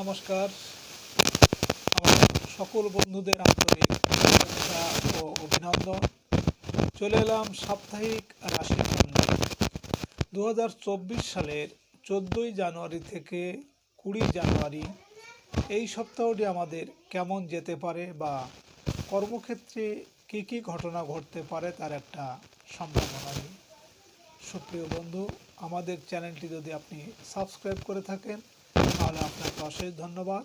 নমস্কার। আমার সকল বন্ধুদের আন্তরিক শুভেচ্ছা ও অভিনন্দন। চলে এলাম সাপ্তাহিক নিয়ে দু সালের চোদ্দোই জানুয়ারি থেকে কুড়ি জানুয়ারি এই সপ্তাহটি আমাদের কেমন যেতে পারে বা কর্মক্ষেত্রে কী কী ঘটনা ঘটতে পারে তার একটা সম্ভাবনা নেই সুপ্রিয় বন্ধু, আমাদের চ্যানেলটি যদি আপনি সাবস্ক্রাইব করে থাকেন তাহলে আপনাকে অশেষ ধন্যবাদ।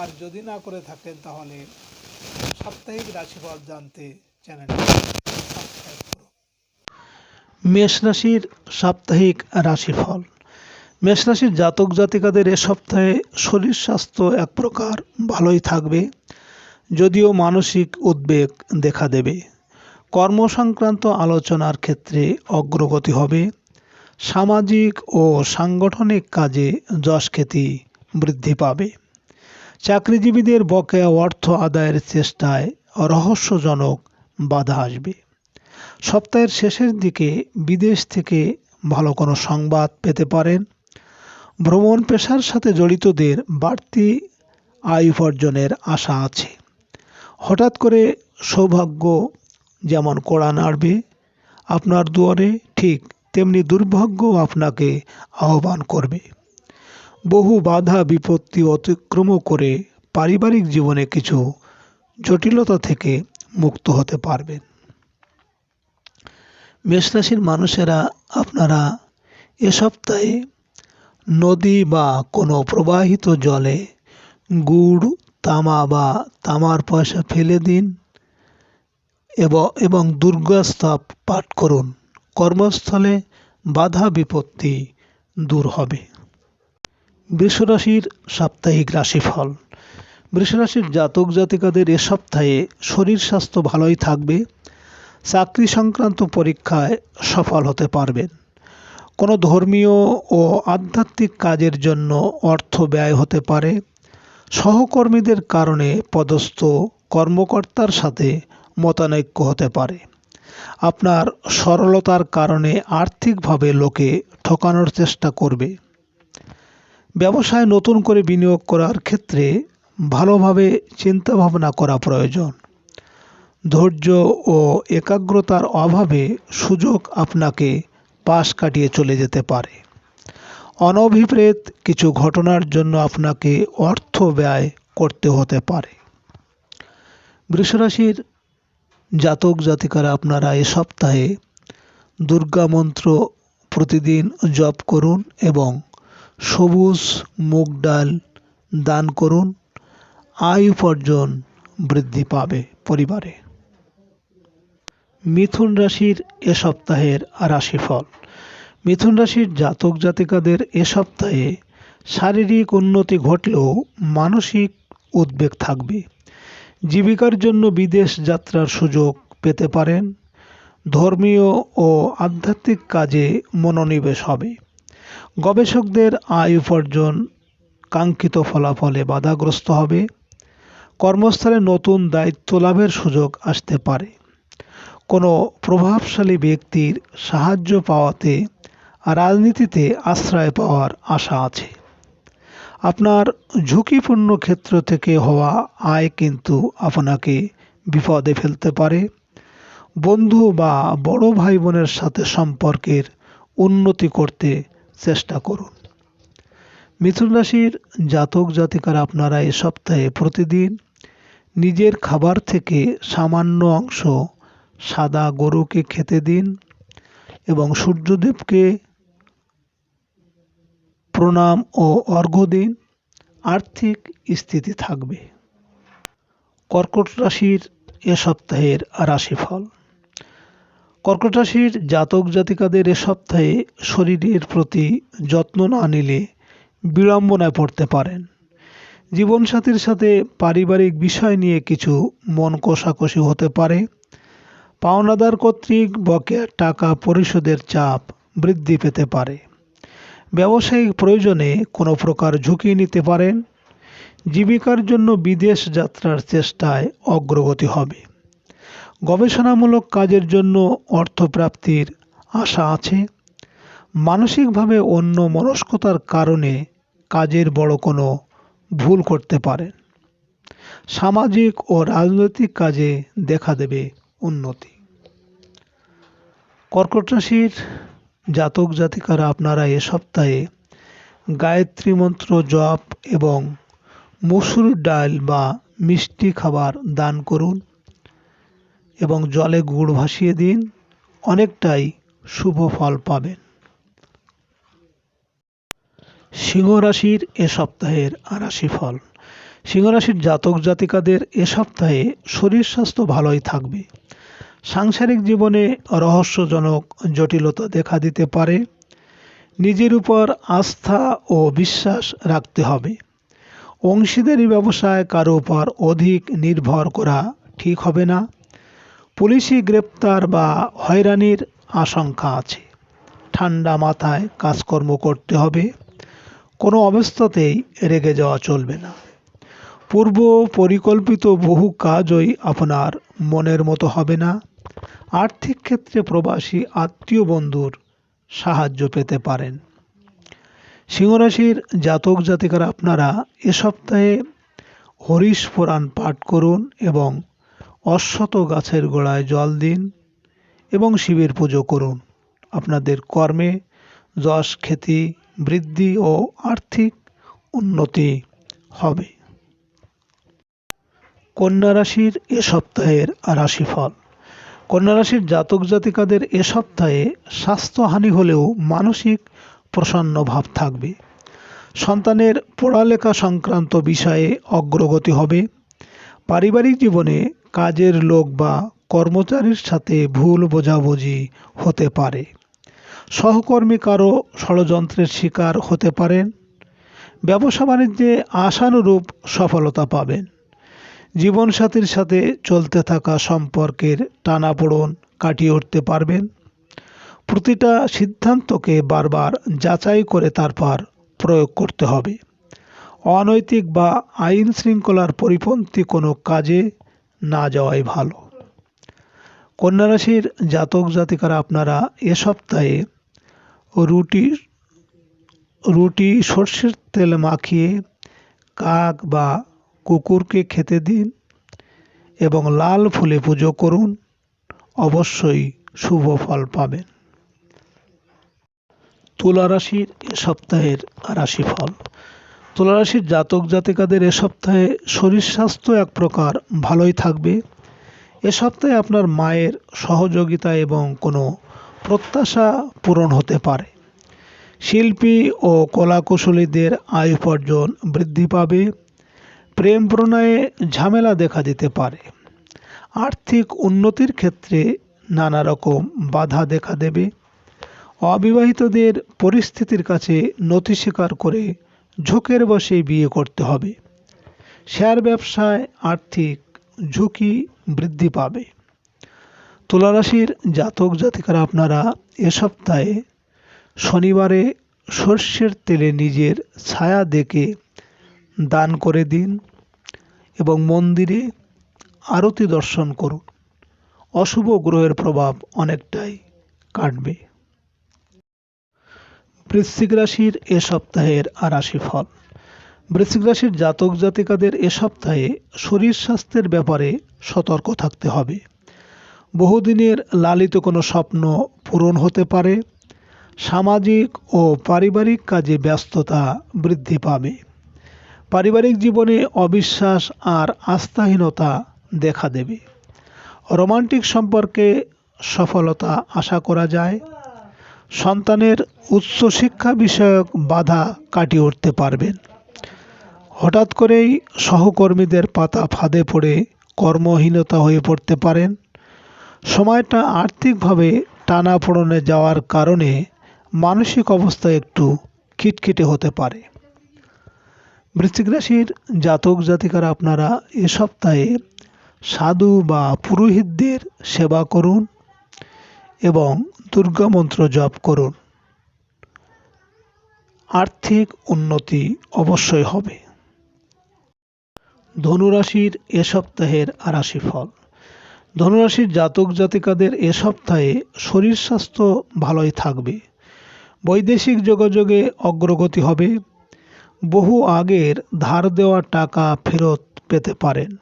আর যদি না করে থাকেন তাহলে সাপ্তাহিক রাশিফল জানতে চ্যানেলটি সাবস্ক্রাইব করুন। মেষ রাশির সাপ্তাহিক রাশিফল। মেষ রাশির জাতক জাতিকাদের এ সপ্তাহে শরীর স্বাস্থ্য এক প্রকার ভালোই থাকবে, যদিও মানসিক উদ্বেগ দেখা দেবে। কর্ম সংক্রান্ত আলোচনার ক্ষেত্রে অগ্রগতি হবে সামাজিক ও সাংগঠনিক কাজে যশখ্যাতি বৃদ্ধি পাবে। চাকরিজীবীদের বকেয়া অর্থ আদায়ের চেষ্টায় রহস্যজনক বাধা আসবে। সপ্তাহের শেষের দিকে বিদেশ থেকে ভালো কোনো সংবাদ পেতে পারেন। ভ্রমণ পেশার সাথে জড়িতদের বাড়তি আয় উপার্জনের আশা আছে। হঠাৎ করে সৌভাগ্য যেমন কোড়া নাড়বে আপনার দুয়ারে ঠিক তেমনি দুর্ভাগ্য আপনাকে আহ্বান করবে। বহু বাধা, বিপত্তি অতিক্রম করে পারিবারিক জীবনে কিছু জটিলতা থেকে মুক্ত হতে পারবেন। মেষরাশির মানুষেরা, আপনারা এ সপ্তাহে নদী বা কোনো প্রবাহিত জলে গুড়, তামা বা তামার পয়সা ফেলে দিন এবং এবং দুর্গাস্তব পাঠ করুন। কর্মস্থলে বাধা বিপত্তি দূর হবে। বৃষরাশির সাপ্তাহিক রাশিফল। বৃষরাশির জাতক জাতিকাদের এ সপ্তাহে শরীর স্বাস্থ্য ভালোই থাকবে। চাকরি সংক্রান্ত পরীক্ষায় সফল হতে পারবেন। কোনো ধর্মীয় ও আধ্যাত্মিক কাজের জন্য অর্থ ব্যয় হতে পারে। সহকর্মীদের কারণে পদস্থ কর্মকর্তার সাথে মতানৈক্য হতে পারে। আপনার সরলতার কারণে আর্থিকভাবে লোকে ঠকানোর চেষ্টা করবে। ব্যবসায় নতুন করে বিনিয়োগ করার ক্ষেত্রে ভালোভাবে চিন্তাভাবনা করা প্রয়োজন। ধৈর্য ও একাগ্রতার অভাবে সুযোগ আপনাকে পাশ কাটিয়ে চলে যেতে পারে। অনভিপ্রেত কিছু ঘটনার জন্য আপনাকে অর্থ ব্যয় করতে হতে পারে। বৃষরাশির জাতক জাতিকারা আপনারা এ সপ্তাহে দুর্গা মন্ত্র প্রতিদিন জপ করুন এবং সবুজ মুগ ডাল দান করুন। আয় উপার্জন বৃদ্ধি পাবে পরিবারে। মিথুন রাশির এ সপ্তাহের রাশিফল। মিথুন রাশির জাতক জাতিকাদের এ সপ্তাহে শারীরিক উন্নতি ঘটলেও মানসিক উদ্বেগ থাকবে। জীবিকার জন্য বিদেশ যাত্রার সুযোগ পেতে পারেন। ধর্মীয় ও আধ্যাত্মিক কাজে মনোনিবেশ হবে। গবেষকদের আয় উপার্জন কাঙ্ক্ষিত ফলাফলে বাধাগ্রস্ত হবে। কর্মস্থলে নতুন দায়িত্ব লাভের সুযোগ আসতে পারে। কোনো প্রভাবশালী ব্যক্তির সাহায্য পাওয়াতে রাজনীতিতে আশ্রয় পাওয়ার আশা আছে। আপনার ঝুঁকিপূর্ণ ক্ষেত্র থেকে হওয়া আয় কিন্তু আপনাকে বিপদে ফেলতে পারে। বন্ধু বা বড় ভাই বোনের সাথে সম্পর্কের উন্নতি করতে চেষ্টা করুন। মিথুন রাশির জাতক জাতিকারা আপনারা এ সপ্তাহে প্রতিদিন নিজের খাবার থেকে সামান্য অংশ সাদা গরুকে খেতে দিন এবং সূর্যদেবকে প্রণাম ও অর্ঘ্য দিন আর্থিক স্থিতি থাকবে। কর্কট রাশির এ সপ্তাহের রাশিফল। কর্কট রাশির জাতক জাতিকাদের এ সপ্তাহে শরীরের প্রতি যত্ন না নিলে বিড়ম্বনায় পড়তে পারেন। জীবনসাথীর সাথে পারিবারিক বিষয় নিয়ে কিছু মন কষাকষি হতে পারে। পাওনাদার কর্তৃক বকেয়া টাকা পরিশোধের চাপ বৃদ্ধি পেতে পারে। ব্যবসায়িক প্রয়োজনে কোনো প্রকার ঝুঁকি নিতে পারেন। জীবিকার জন্য বিদেশ যাত্রার চেষ্টায় অগ্রগতি হবে। গবেষণামূলক কাজের জন্য অর্থপ্রাপ্তির আশা আছে। মানসিকভাবে অন্য মনস্কতার কারণে কাজের বড় কোনো ভুল করতে পারেন। সামাজিক ও রাজনৈতিক কাজে দেখা দেবে উন্নতি। কর্কট রাশির জাতক জাতিকারা আপনারা এ সপ্তাহে গায়ত্রী মন্ত্র, জপ এবং মসুর ডাল বা মিষ্টি খাবার দান করুন এবং জলে গুড় ভাসিয়ে দিন, অনেকটাই শুভ ফল পাবেন। সিংহ রাশির এ সপ্তাহের রাশিফল। সিংহ রাশির জাতক জাতিকাদের এ সপ্তাহে শরীর স্বাস্থ্য ভালোই থাকবে। সাংসারিক জীবনে রহস্যজনক জটিলতা দেখা দিতে পারে। নিজের উপর আস্থা ও বিশ্বাস রাখতে হবে। অংশীদারি ব্যবসায় কারও উপর অধিক নির্ভর করা ঠিক হবে না। পুলিশি গ্রেপ্তার বা হয়রানির আশঙ্কা আছে। ঠান্ডা মাথায় কাজকর্ম করতে হবে। কোনো অবস্থাতেই রেগে যাওয়া চলবে না। পূর্ব পরিকল্পিত বহু কাজই আপনার মনের মতো হবে না। আর্থিক ক্ষেত্রে প্রবাসী আত্মীয় বন্ধুর সাহায্য পেতে পারেন। সিংহরাশির জাতক জাতিকারা, আপনারা এ সপ্তাহে হরিশ পুরাণ পাঠ করুন এবং অশ্বত গাছের গোড়ায় জল দিন এবং শিবের পুজো করুন। আপনাদের কর্মে যশ খ্যাতি বৃদ্ধি ও আর্থিক উন্নতি হবে। কন্যা রাশির এ সপ্তাহের রাশিফল। কন্যা রাশির জাতক জাতিকাদের এ সপ্তাহে স্বাস্থ্যহানি হলেও মানসিক প্রসন্ন ভাব থাকবে। সন্তানের পড়ালেখা সংক্রান্ত বিষয়ে অগ্রগতি হবে। পারিবারিক জীবনে কাজের লোক বা কর্মচারীর সাথে ভুল বোঝাবুঝি হতে পারে। সহকর্মী কারও ষড়যন্ত্রের শিকার হতে পারেন। ব্যবসা বাণিজ্যে আশানুরূপ সফলতা পাবেন। জীবনসাথীর সাথে চলতে থাকা সম্পর্কের টানাপোড়ন কাটিয়ে উঠতে পারবেন। প্রতিটা সিদ্ধান্তকে বারবার যাচাই করে তারপর প্রয়োগ করতে হবে। অনৈতিক বা আইন শৃঙ্খলার পরিপন্থী কোনো কাজে না যাওয়াই ভালো। কন্যা রাশির জাতক জাতিকারা আপনারা এ সপ্তাহে রুটি রুটি সর্ষের তেল মাখিয়ে কাক বা কুকুরকে খেতে দিন এবং লাল ফুলে পুজো করুন। অবশ্যই শুভ ফল পাবেন। তুলা রাশির এ সপ্তাহের রাশিফল। তুলা রাশির জাতক জাতিকাদের এ সপ্তাহে শরীর স্বাস্থ্য এক প্রকার ভালোই থাকবে। এ সপ্তাহে আপনার মায়ের সহযোগিতা এবং কোনো প্রত্যাশা পূরণ হতে পারে। শিল্পী ও কলাকুশলীদের আয় উপার্জন বৃদ্ধি পাবে। প্রেম প্রণয়ে ঝামেলা দেখা দিতে পারে। আর্থিক উন্নতির ক্ষেত্রে নানা রকম বাধা দেখা দেবে। অবিবাহিতদের পরিস্থিতির কাছে নথি স্বীকার করে ঝোঁকের বসে বিয়ে করতে হবে। শেয়ার ব্যবসায় আর্থিক ঝুঁকি বৃদ্ধি পাবে। তুলারাশির জাতক জাতিকারা আপনারা এ সপ্তাহে শনিবারে সর্ষের তেলে নিজের ছায়া দেখে দান করে দিন। এবং মন্দিরে আরতি দর্শন করুন। অশুভ গ্রহের প্রভাব অনেকটাই কাটবে। বৃশ্চিক রাশির এ সপ্তাহের রাশিফল। বৃশ্চিক রাশির জাতক জাতিকাদের এ সপ্তাহে শরীর স্বাস্থ্যের ব্যাপারে সতর্ক থাকতে হবে। বহুদিনের লালিত কোনো স্বপ্ন পূরণ হতে পারে। সামাজিক ও পারিবারিক কাজে ব্যস্ততা বৃদ্ধি পাবে। পারিবারিক জীবনে অবিশ্বাস আর আস্থাহীনতা দেখা দেবে। রোমান্টিক সম্পর্কে সফলতা আশা করা যায়। সন্তানের উচ্চশিক্ষা বিষয়ক বাধা কাটিয়ে উঠতে পারবেন। হঠাৎ করেই সহকর্মীদের পাতা ফাঁদে পড়ে কর্মহীনতা হয়ে পড়তে পারেন। সময়টা আর্থিকভাবে টানাপোড়নে যাওয়ার কারণে মানসিক অবস্থা একটু খিটখিটে হতে পারে। বৃশ্চিক রাশির জাতক জাতিকারা আপনারা এ সপ্তাহে সাধু বা পুরোহিতদের সেবা করুন এবং দুর্গা মন্ত্র জপ করুন। আর্থিক উন্নতি অবশ্যই হবে। ধনুরাশির এ সপ্তাহের আরাশি ফল ধনুরাশির জাতক জাতিকাদের এ সপ্তাহে শরীর স্বাস্থ্য ভালোই থাকবে। বৈদেশিক যোগাযোগে অগ্রগতি হবে। বহু আগের ধার দেওয়া টাকা ফেরত পেতে পারেন।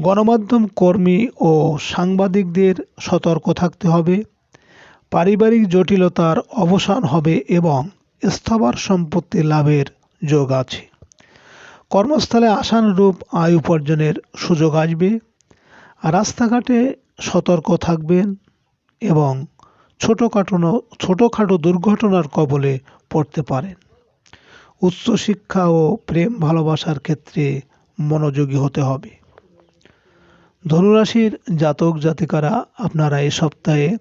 গণমাধ্যম কর্মী ও সাংবাদিকদের সতর্ক থাকতে হবে। পারিবারিক জটিলতার অবসান হবে এবং স্থাবর সম্পত্তি লাভের যোগ আছে। কর্মস্থলে আশানুরূপ আয় উপার্জনের সুযোগ আসবে। রাস্তাঘাটে সতর্ক থাকবেন এবং ছোটোখাটো ছোটোখাটো দুর্ঘটনার কবলে পড়তে পারেন। উচ্চশিক্ষা ও প্রেম ভালোবাসার ক্ষেত্রে মনোযোগী হতে হবে। ধনুরাশির জাতক জাতিকারা, আপনারা এই সপ্তাহে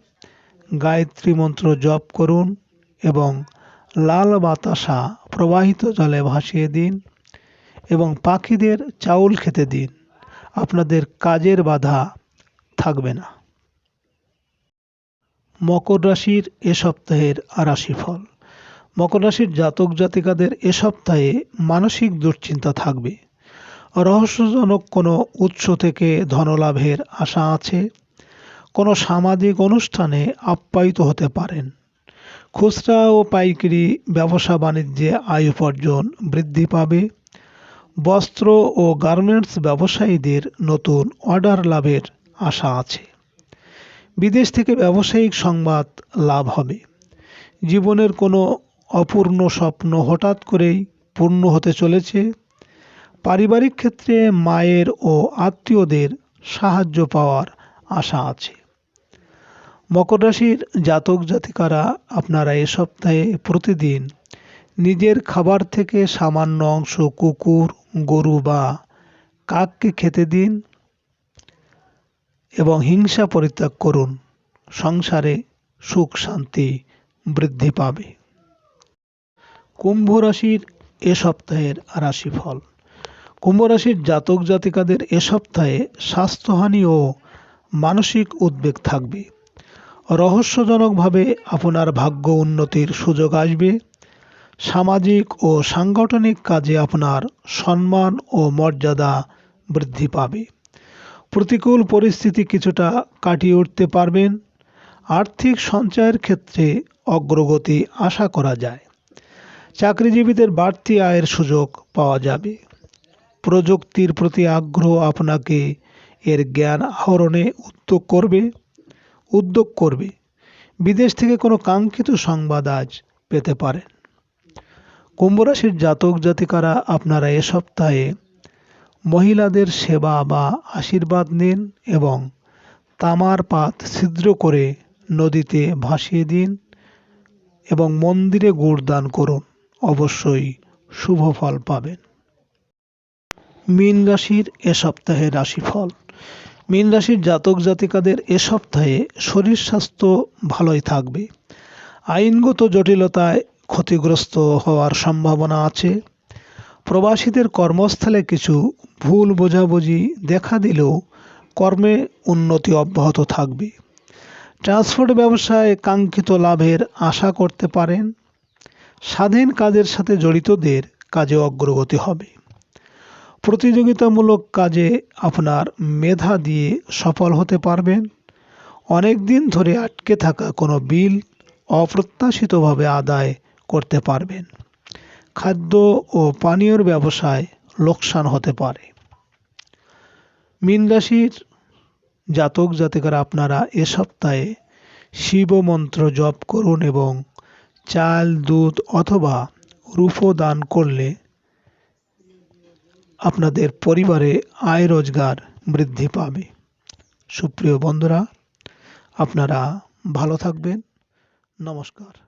গায়ত্রী মন্ত্র জপ করুন এবং লাল বাতাসা প্রবাহিত জলে ভাসিয়ে দিন এবং পাখিদের চাউল খেতে দিন। আপনাদের কাজের বাধা থাকবে না। মকর রাশির এ সপ্তাহের রাশিফল। মকর রাশির জাতক জাতিকাদের এ সপ্তাহে মানসিক দুশ্চিন্তা থাকবে। রহস্যজনক কোনো উৎস থেকে ধনলাভের আশা আছে। কোনো সামাজিক অনুষ্ঠানে আপ্যায়িত হতে পারেন। খুচরা ও পাইকারি ব্যবসা বাণিজ্যে আয় উপার্জন বৃদ্ধি পাবে। বস্ত্র ও গার্মেন্টস ব্যবসায়ীদের নতুন অর্ডার লাভের আশা আছে। বিদেশ থেকে ব্যবসায়িক সংবাদ লাভ হবে। জীবনের কোনো অপূর্ণ স্বপ্ন হঠাৎ করেই পূর্ণ হতে চলেছে। পারিবারিক ক্ষেত্রে মায়ের ও আত্মীয়দের সাহায্য পাওয়ার আশা আছে। মকর রাশির জাতক জাতিকারা আপনারা এ সপ্তাহে প্রতিদিন নিজের খাবার থেকে সামান্য অংশ কুকুর, গরু বা কাককে খেতে দিন এবং হিংসা পরিত্যাগ করুন। সংসারে সুখ শান্তি বৃদ্ধি পাবে। কুম্ভ রাশির এ সপ্তাহের রাশিফল। কুম্ভ রাশির জাতক জাতিকাদের এ সপ্তাহে স্বাস্থ্যহানি ও মানসিক উদ্বেগ থাকবে। রহস্যজনকভাবে আপনার ভাগ্য উন্নতির সুযোগ আসবে। সামাজিক ও সাংগঠনিক কাজে আপনার সম্মান ও মর্যাদা বৃদ্ধি পাবে। প্রতিকূল পরিস্থিতি কিছুটা কাটিয়ে উঠতে পারবেন। আর্থিক সঞ্চয়ের ক্ষেত্রে অগ্রগতি আশা করা যায়। চাকরিজীবীদের বাড়তি আয়ের সুযোগ পাওয়া যাবে। প্রযুক্তির প্রতি আগ্রহ আপনাকে এর জ্ঞান আহরণে উদ্যোগ করবে উদ্যোগ করবে। বিদেশ থেকে কোনো কাঙ্ক্ষিত সংবাদ আজ পেতে পারেন। কুম্ভরাশির জাতক জাতিকারা আপনারা এ সপ্তাহে মহিলাদের সেবা বা আশীর্বাদ নিন এবং তামার পাত ছিদ্র করে নদীতে ভাসিয়ে দিন এবং মন্দিরে গুড় দান করুন। অবশ্যই শুভ ফল পাবেন। মীন রাশির এ সপ্তাহের রাশিফল। মীন রাশির জাতক জাতিকাদের এ সপ্তাহে শরীর স্বাস্থ্য ভালোই থাকবে। আইনগত জটিলতায় ক্ষতিগ্রস্ত হওয়ার সম্ভাবনা আছে। প্রবাসীদের কর্মস্থলে কিছু ভুল বোঝাবুঝি দেখা দিলেও কর্মে উন্নতি অব্যাহত থাকবে। ট্রান্সপোর্ট ব্যবসায় কাঙ্ক্ষিত লাভের আশা করতে পারেন। স্বাধীন কাজের সাথে জড়িতদের কাজে অগ্রগতি হবে। প্রতিযোগিতামূলক কাজে আপনার মেধা দিয়ে সফল হতে পারবেন। অনেক দিন ধরে আটকে থাকা কোনো বিল অপ্রত্যাশিতভাবে আদায় করতে পারবেন। খাদ্য ও পানীয়র ব্যবসায় লোকসান হতে পারে। মীন রাশির জাতক জাতিকারা আপনারা এ সপ্তাহে শিব মন্ত্র জপ করুন এবং চাল, দুধ অথবা রূপো দান করলে আপনাদের পরিবারে আয় রোজগার বৃদ্ধি পাবে। সুপ্রিয় বন্ধুরা, আপনারা ভালো থাকবেন। নমস্কার।